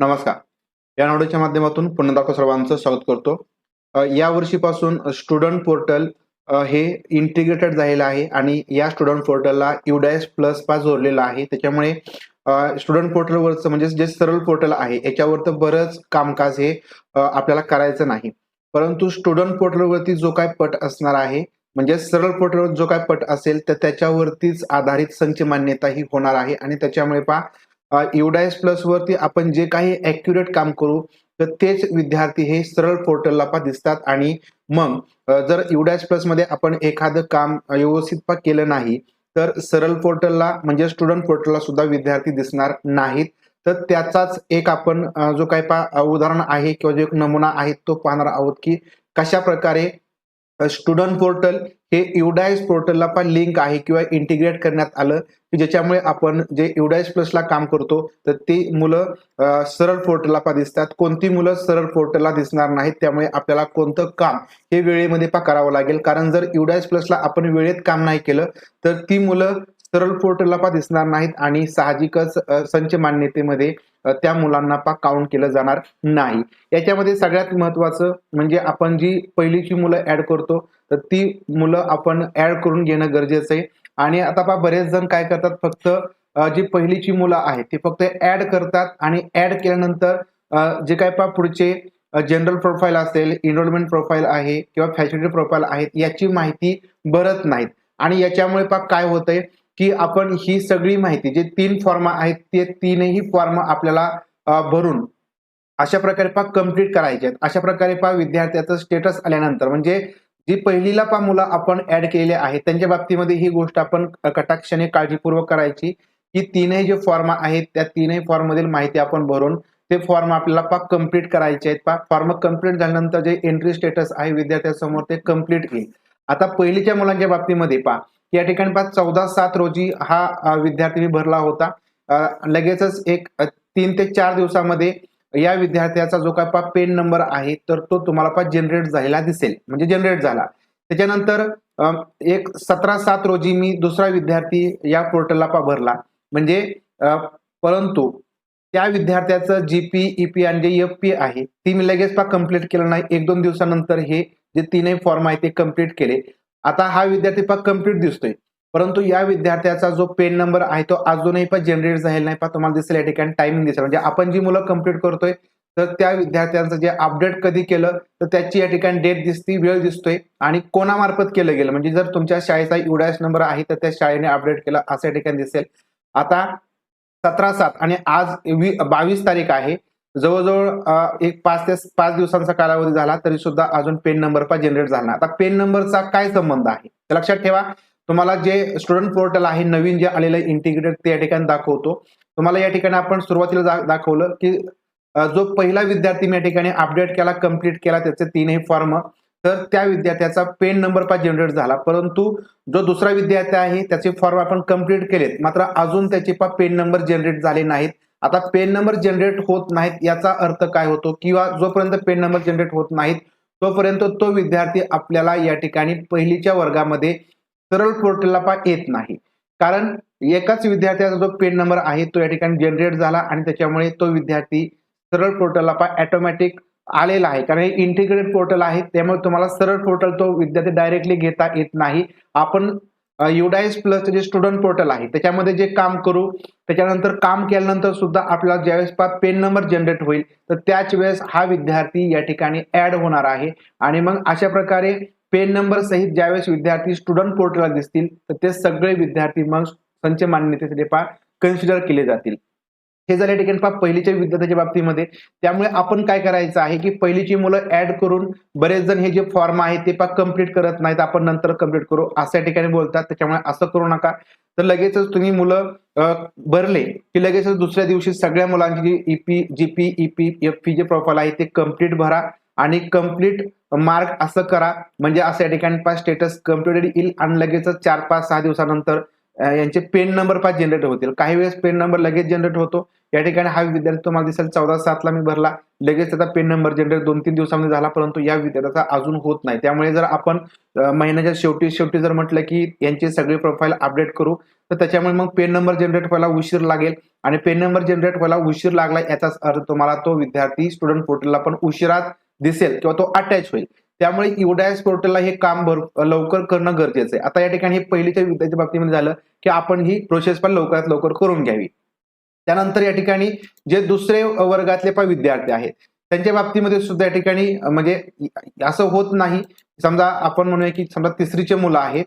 नमस्कार. या नोडच्या माध्यमातून पुन्हा दाखव सर्वांचं स्वागत करतो. या वर्षीपासून स्टुडंट पोर्टल हे इंटिग्रेटेड झालेलं आहे आणि या स्टुडंट पोर्टलला युडायस प्लस पास जोडलेला आहे. त्याच्यामुळे स्टुडंट पोर्टलवरचं म्हणजे जे सरळ पोर्टल आहे याच्यावरचं बरंच कामकाज हे आपल्याला करायचं नाही. परंतु स्टुडंट पोर्टलवरती जो काय पट असणार आहे म्हणजे सरळ पोर्टलवर जो काय पट असेल तर त्याच्यावरतीच आधारित संच मान्यता ही होणार आहे आणि त्याच्यामुळे पहा युडायस प्लस वरती आपण जे काही ॲक्युरेट काम करू तर तेच विद्यार्थी हे सरळ पोर्टलला पा दिसतात. आणि मग जर युडायस प्लसमध्ये आपण एखादं काम व्यवस्थित पा केलं नाही तर सरळ पोर्टलला म्हणजे स्टुडंट पोर्टलला सुद्धा विद्यार्थी दिसणार नाहीत. तर त्याचाच एक आपण जो काही पा उदाहरण आहे किंवा जो एक नमुना आहे तो पाहणार आहोत की कशा प्रकारे स्टुडंट पोर्टल हे युडाईज पोर्टलला पण लिंक आहे किंवा इंटिग्रेट करण्यात आलं की ज्याच्यामुळे आपण जे युडाईज प्लसला काम करतो तर ती मुलं सरळ पोर्टलला पण दिसतात. कोणती मुलं सरळ पोर्टलला दिसणार नाहीत त्यामुळे आपल्याला कोणतं काम हे वेळेमध्ये पण करावं लागेल. कारण जर युडाईज प्लसला आपण वेळेत काम नाही केलं तर ती मुलं सरळ पोर्टलला पा दिसणार नाहीत आणि साहजिकच संच मान्यतेमध्ये त्या मुलांना पा काउंट केलं जाणार नाही. याच्यामध्ये सगळ्यात महत्वाचं म्हणजे आपण जी पहिलीची मुलं ऍड करतो तर ती मुलं आपण ऍड करून घेणं गरजेचं आहे. आणि आता पहा बरेच जण काय करतात फक्त जी पहिलीची मुलं आहेत ती फक्त ऍड करतात आणि ऍड केल्यानंतर जे काय पहा पुढचे जनरल प्रोफाईल असेल इनरोलमेंट प्रोफाईल आहे किंवा फॅसिलिटी प्रोफाईल आहेत याची माहिती भरत नाहीत. आणि याच्यामुळे पा काय होतंय की आपण ही सगळी माहिती जे तीन फॉर्म आहेत ते तीनही फॉर्म आपल्याला भरून अशा प्रकारे पा कंप्लीट करायचे आहेत. अशा प्रकारे पा विद्यार्थ्याचं स्टेटस आल्यानंतर म्हणजे जी पहिलीला पा मुलं आपण ऍड केले आहेत त्यांच्या बाबतीमध्ये ही गोष्ट आपण कटाक्षाने काळजीपूर्वक करायची. की तीनही जे फॉर्म आहेत त्या तीनही फॉर्म मधील माहिती आपण भरून ते फॉर्म आपल्याला पा कंप्लीट करायचे आहेत. पा फॉर्म कंप्लीट झाल्यानंतर जे एंट्री स्टेटस आहे विद्यार्थ्यासमोर ते कंप्लीट येईल आता पहिलीच्या मुलांच्या बाबतीमध्ये पहा या ठिकाणी पहा चौदा सात रोजी हा विद्यार्थी मी भरला होता. लगेचच एक तीन ते चार दिवसामध्ये या विद्यार्थ्याचा जो काय पा पेन नंबर आहे तर तो तुम्हाला पा जनरेट झालेला दिसेल. म्हणजे जनरेट झाला. त्याच्यानंतर एक सतरा सात रोजी मी दुसरा विद्यार्थी या पोर्टलला पा भरला. म्हणजे परंतु त्या विद्यार्थ्याचं जीपी ईपी आणि जे एफ पी आहे ती मी लगेच पा कंप्लीट केलं नाही. एक दोन दिवसानंतर हे जे तीनही फॉर्म आहे ते कंप्लीट केले. आता हा विद्यार्थी पहा कंप्लीट दिसतोय. परंतु या विद्यार्थ्याचा जो पेन नंबर आहे तो अजूनही पण जनरेट झालेला नाही. पण तुम्हाला दिसेल या ठिकाणी टायमिंग दिसेल. म्हणजे आपण जी मुलं कंप्लीट करतोय तर त्या विद्यार्थ्यांचं जे अपडेट कधी केलं तर त्याची या ठिकाणी डेट दिसते वेळ दिसतोय आणि कोणामार्फत केलं गेलं. म्हणजे जर तुमच्या शाळेचा युडायस नंबर आहे तर त्या शाळेने अपडेट केला असं या ठिकाणी दिसेल. आता सतरा सात आणि आज वी बावीस तारीख आहे. जवळजवळ एक पाच ते पाच दिवसांचा कालावधी झाला तरी सुद्धा अजून पेन नंबर पण जनरेट झाला आता पेन नंबरचा काय संबंध आहे? तर लक्षात ठेवा तुम्हाला जे स्टुडंट पोर्टल आहे नवीन जे आलेलं इंटिग्रेटेड ते या ठिकाणी दाखवतो. तुम्हाला या ठिकाणी आपण सुरुवातीला दाखवलं की जो पहिला विद्यार्थी मी या ठिकाणी अपडेट केला कंप्लीट केला त्याचे तीनही फॉर्म तर त्या विद्यार्थ्याचा पेन नंबर पण जनरेट झाला. परंतु जो दुसरा विद्यार्थी आहे त्याचे फॉर्म आपण कंप्लीट केलेत. मात्र अजून त्याचे पण पेन नंबर जनरेट झाले नाहीत. आता पेन नंबर जनरेट होत नाहीत याचा अर्थ काय होतो? किंवा जोपर्यंत पेन नंबर जनरेट होत नाहीत तोपर्यंत तो विद्यार्थी आपल्याला या ठिकाणी पहिलीच्या वर्गामध्ये सरळ पोर्टलला पा येत नाही. कारण एकाच विद्यार्थ्याचा जो पेन नंबर आहे तो या ठिकाणी जनरेट झाला आणि त्याच्यामुळे तो विद्यार्थी सरळ पोर्टलला पा ऑटोमॅटिक आलेला आहे. कारण हे इंटिग्रेटेड पोर्टल आहे त्यामुळे तुम्हाला सरळ पोर्टल तो विद्यार्थी डायरेक्टली घेता येत नाही. आपण युडाईस प्लसचे जे स्टुडंट पोर्टल आहे त्याच्यामध्ये जे काम करू त्याच्यानंतर काम केल्यानंतर सुद्धा आपला ज्यावेळेस पा पेन नंबर जनरेट होईल तर त्याच वेळेस हा विद्यार्थी या ठिकाणी ऍड होणार आहे. आणि मग अशा प्रकारे पेन नंबर सहित ज्यावेळेस विद्यार्थी स्टुडंट पोर्टलला दिसतील तर ते सगळे विद्यार्थी मग संच मान्यतेसाठी पा कन्सिडर केले जातील. हे झाले ठिकाणी पहा पहिलीच्या विद्यार्थ्याच्या बाबतीमध्ये. त्यामुळे आपण काय करायचं आहे की पहिलीची मुलं ऍड करून बरेच जण हे जे फॉर्म आहे ते पा कंप्लीट करत नाहीत. आपण नंतर कंप्लीट करू. अशा या ठिकाणी बोलतात. त्याच्यामुळे असं करू नका. तर लगेचच तुम्ही मुलं भरले की लगेचच दुसऱ्या दिवशी सगळ्या मुलांची जी E EP GP EP F P जे प्रोफाईल आहे ते कंप्लीट भरा आणि कंप्लीट मार्क असं करा. म्हणजे असं या ठिकाणी स्टेटस कम्प्लिटेड येईल आणि लगेचच चार पाच सहा दिवसानंतर यांचे पेन नंबर पाच जनरेट होतील. काही वेळेस पेन नंबर लगेच जनरेट होतो. या ठिकाणी हा विद्यार्थी तुम्हाला दिसेल चौदा सातला मी भरला. लगेच त्याचा पेन नंबर जनरेट दोन तीन दिवसामध्ये झाला परंतु या विद्यार्थ्याचा अजून होत नाही. त्यामुळे जर आपण महिन्याच्या शेवटी शेवटी जर म्हटलं की यांची सगळी प्रोफाईल अपडेट करू तर त्याच्यामुळे मग पेन नंबर जनरेट व्हायला उशीर लागेल. आणि पेन नंबर जनरेट व्हायला उशीर लागला याचाच अर्थ तुम्हाला तो विद्यार्थी स्टुडंट पोर्टलला पण उशिरात दिसेल किंवा तो अटॅच होईल. त्यामुळे युडायस पोर्टलला हे काम भर लवकर करणं गरजेचं आहे. आता या ठिकाणी हे पहिलीच्या युद्धाच्या बाबतीमध्ये झालं की आपण ही प्रोसेस पण लवकरात लवकर करून घ्यावी. त्यानंतर या ठिकाणी जे दुसरे वर्गातले पण विद्यार्थी आहेत त्यांच्या बाबतीमध्ये सुद्धा या ठिकाणी म्हणजे असं होत नाही. समजा आपण म्हणूया की समजा तिसरीचे मुलं आहेत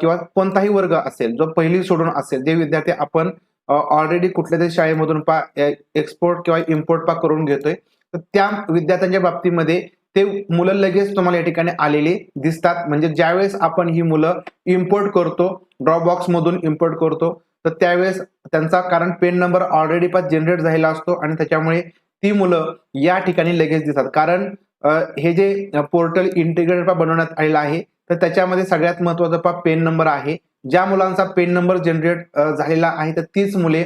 किंवा कोणताही वर्ग असेल जो पहिली सोडून असेल जे विद्यार्थी आपण ऑलरेडी कुठल्या तरी शाळेमधून पा एक्सपोर्ट किंवा इम्पोर्ट पा करून घेतोय तर त्या विद्यार्थ्यांच्या बाबतीमध्ये ते मुलं लगेच तुम्हाला या ठिकाणी आलेले दिसतात. म्हणजे ज्यावेळेस आपण ही मुलं इम्पोर्ट करतो ड्रॉपबॉक्स मधून इम्पोर्ट करतो तर त्यावेळेस त्यांचा कारण PEN number already pass generate झालेला असतो आणि त्याच्यामुळे ती मुलं या ठिकाणी लगेच दिसतात. कारण हे जे पोर्टल इंटिग्रेटेड बनवण्यात आलेलं आहे तर त्याच्यामध्ये सगळ्यात महत्त्वाचा पा पेन नंबर आहे. ज्या मुलांचा पेन नंबर जनरेट झालेला आहे तर तीच मुले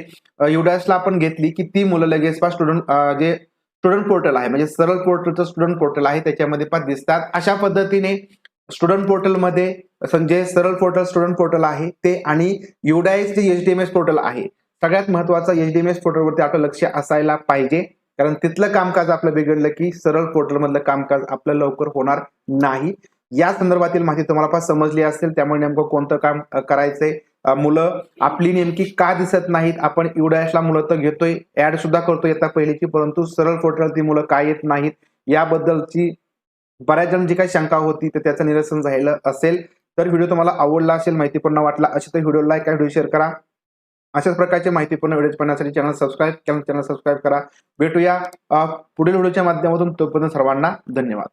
युडासला आपण घेतली की ती मुलं लगेच पा स्टुडंट जे स्टुडंट पोर्टल आहे. म्हणजे सरळ पोर्टलचं स्टुडंट पोर्टल आहे. त्याच्यामध्ये पण दिसतात. अशा पद्धतीने स्टुडंट पोर्टलमध्ये जे सरळ पोर्टल स्टुडंट पोर्टल आहे ते आणि युडायस जे H D M S portal आहे. सगळ्यात महत्वाचं एच डी एम एस पोर्टलवरती आपलं लक्ष असायला पाहिजे. कारण तिथलं कामकाज आपलं बिघडलं की सरळ पोर्टल मधलं कामकाज आपलं लवकर होणार नाही. या संदर्भातील माहिती तुम्हाला पण समजली असेल. त्यामुळे नेमकं कोणतं काम करायचंय? मुलं आपली नेमकी का दिसत नाहीत? आपण युडायसला मुलं तर घेतोय ऍड सुद्धा करतोय येतात पहिलीची परंतु सरळ पोर्टल ती मुलं का येत नाहीत? याबद्दलची बऱ्याच जण जी काही शंका होती तर त्याचं निरसन झालेलं असेल. तर व्हिडिओ तुम्हाला आवडला असेल माहितीपूर्ण वाटला असेल तर व्हिडिओ लाईक आणि व्हिडिओ शेअर करा. अशाच प्रकारचे माहितीपूर्ण व्हिडिओ पाहण्यासाठी चॅनल सबस्क्राईब चॅनल सबस्क्राईब करा. भेटूया पुढील व्हिडिओच्या माध्यमातून. तोपर्यंत सर्वांना धन्यवाद.